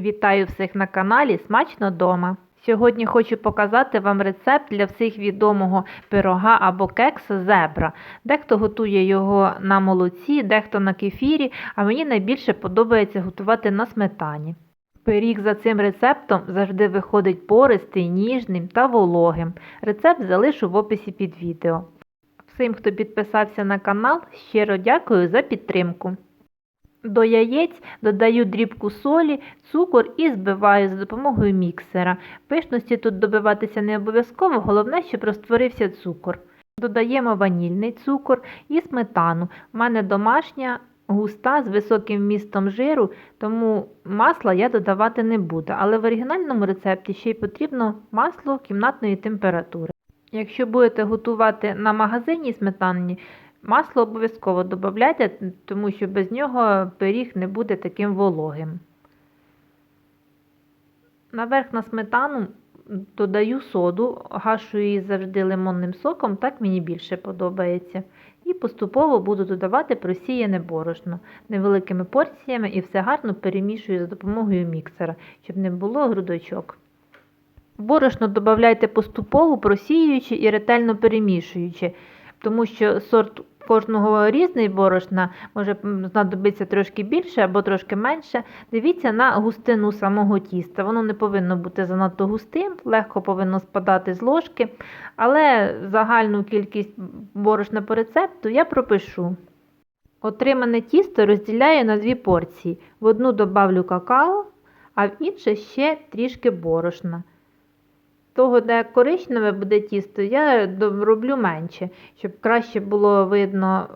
Вітаю всіх на каналі Смачно дома. Сьогодні хочу показати вам рецепт для всіх відомого пирога або кекса зебра. Дехто готує його на молоці, дехто на кефірі, а мені найбільше подобається готувати на сметані. Пиріг за цим рецептом завжди виходить пористий, ніжним та вологим. Рецепт залишу в описі під відео. Всім, хто підписався на канал, щиро дякую за підтримку. До яєць додаю дрібку солі, цукор і збиваю за допомогою міксера. Пишності тут добиватися не обов'язково, головне, щоб розтворився цукор. Додаємо ванільний цукор і сметану. У мене домашня густа з високим вмістом жиру, тому масла я додавати не буду. Але в оригінальному рецепті ще й потрібно масло кімнатної температури. Якщо будете готувати на магазині сметанні, Масло обов'язково додавайте, тому що без нього пиріг не буде таким вологим. Наверх на сметану додаю соду, гашу її завжди лимонним соком, так мені більше подобається. І поступово буду додавати просіяне борошно невеликими порціями і все гарно перемішую за допомогою міксера, щоб не було грудочок. Борошно додавайте поступово, просіюючи і ретельно перемішуючи тому що сорт кожного різний борошна може знадобитися трошки більше або трошки менше. Дивіться на густину самого тіста. Воно не повинно бути занадто густим, легко повинно спадати з ложки, але загальну кількість борошна по рецепту я пропишу. Отримане тісто розділяю на дві порції. В одну добавлю какао, а в інше ще трішки борошна того, де коричневе буде тісто, я роблю менше, щоб краще було видно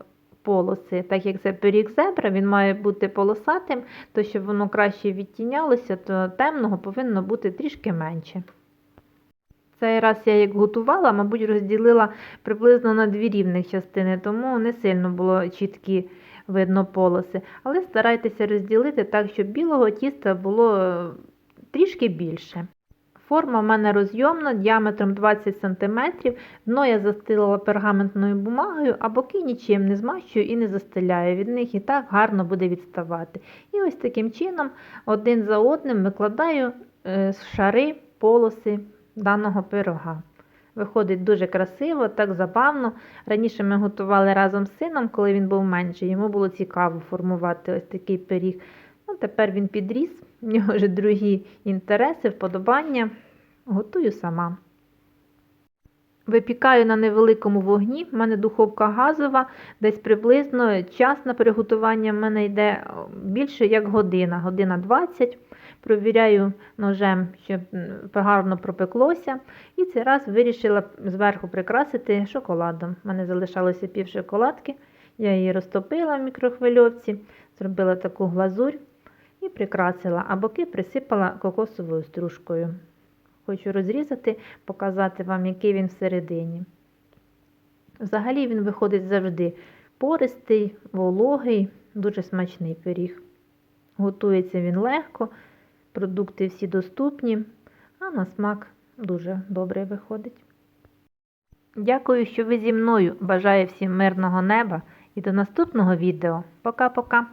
полоси. Так як це пиріг зебра, він має бути полосатим, то щоб воно краще відтінялося, то темного повинно бути трішки менше. Цей раз я як готувала, мабуть, розділила приблизно на дві рівних частини, тому не сильно було чіткі видно полоси. Але старайтеся розділити так, щоб білого тіста було е, трішки більше. Форма в мене розйомна діаметром 20 см. Дно я застилила пергаментною бумагою, а боки нічим не змащую і не застеляю. Від них і так гарно буде відставати. І ось таким чином один за одним викладаю е, шари, полоси даного пирога. Виходить дуже красиво, так забавно. Раніше ми готували разом з сином, коли він був менший. Йому було цікаво формувати ось такий пиріг. Ну, Тепер він підріс, в нього вже другі інтереси, вподобання. Готую сама. Випікаю на невеликому вогні, в мене духовка газова, десь приблизно час на приготування в мене йде більше як година, година 20. Провіряю ножем, щоб гарно пропеклося. І цей раз вирішила зверху прикрасити шоколадом. У мене залишалося пів шоколадки. Я її розтопила в мікрохвильовці, зробила таку глазурь і прикрасила, а боки присипала кокосовою стружкою. Хочу розрізати, показати вам, який він всередині. Взагалі він виходить завжди пористий, вологий, дуже смачний пиріг. Готується він легко, продукти всі доступні, а на смак дуже добре виходить. Дякую, що ви зі мною. Бажаю всім мирного неба і до наступного відео. Пока-пока!